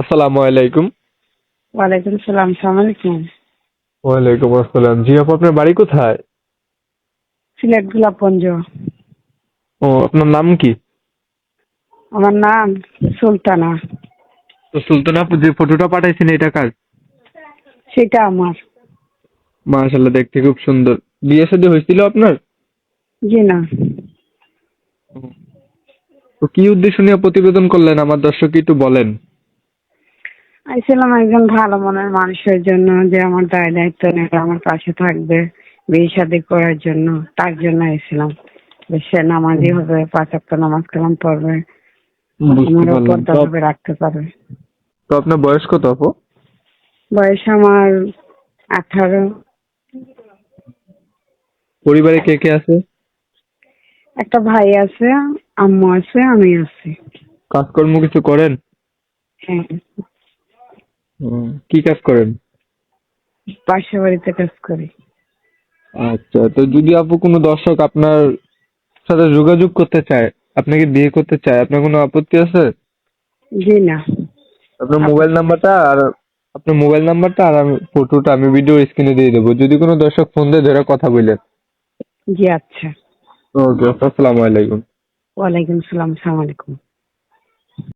আসসালামু আলাইকুম। ওয়ালাইকুম সালাম সালাম আলাইকুম। ওয়ালাইকুম আসসালাম। জি আপু আপনার বাড়ি কোথায়? সিলেট গোলাপগঞ্জ ও আপনার নাম কি? আমার নাম সুলতানা। তো সুলতান আপু যে ফটোটা পাঠাইছেন এটা কার? সেটা আমার। মাশাল্লাহ দেখতে খুব সুন্দর। বিয়ে শাদী হয়েছিল আপনার? জি না। তো কি উদ্দেশ্য নিয়ে প্রতিবেদন করলেন? আমার দর্শক একটু বলেন। আইছিলাম একজন ভালো মনের মানুষের জন্য যে আমার দায় দায়িত্ব নেবে আমার পাশে থাকবে বিয়ে শাদী করার জন্য তার জন্য এসেছিলাম সে নামাজি হবে পাঁচ ওয়াক্ত নামাজ কালাম পড়বে। আমার রাখতে পারবে। তো আপনার বয়স কত আপু? বয়স আমার আঠারো। পরিবারে কে কে আছে? একটা ভাই আছে আম্মু আছে আমি আছি। কাজকর্ম কিছু করেন? হ্যাঁ। কি কাজ করেন? পাশের বাড়িতে কাজ করি। আচ্ছা তো যদি আপু কোনো দর্শক আপনার সাথে যোগাযোগ করতে চায় আপনাকে বিয়ে করতে চায় আপনার কোনো আপত্তি আছে? জি না। আপনার মোবাইল নাম্বারটা আর আপনার মোবাইল নাম্বারটা আর আমি ফটোটা আমি ভিডিও স্ক্রিনে দিয়ে দেবো। যদি কোনো দর্শক ফোন দেয় ধরে কথা বললেন জি আচ্ছা। ওকে আসসালামু আলাইকুম। ওয়ালাইকুম সালাম সালাম আলাইকুম।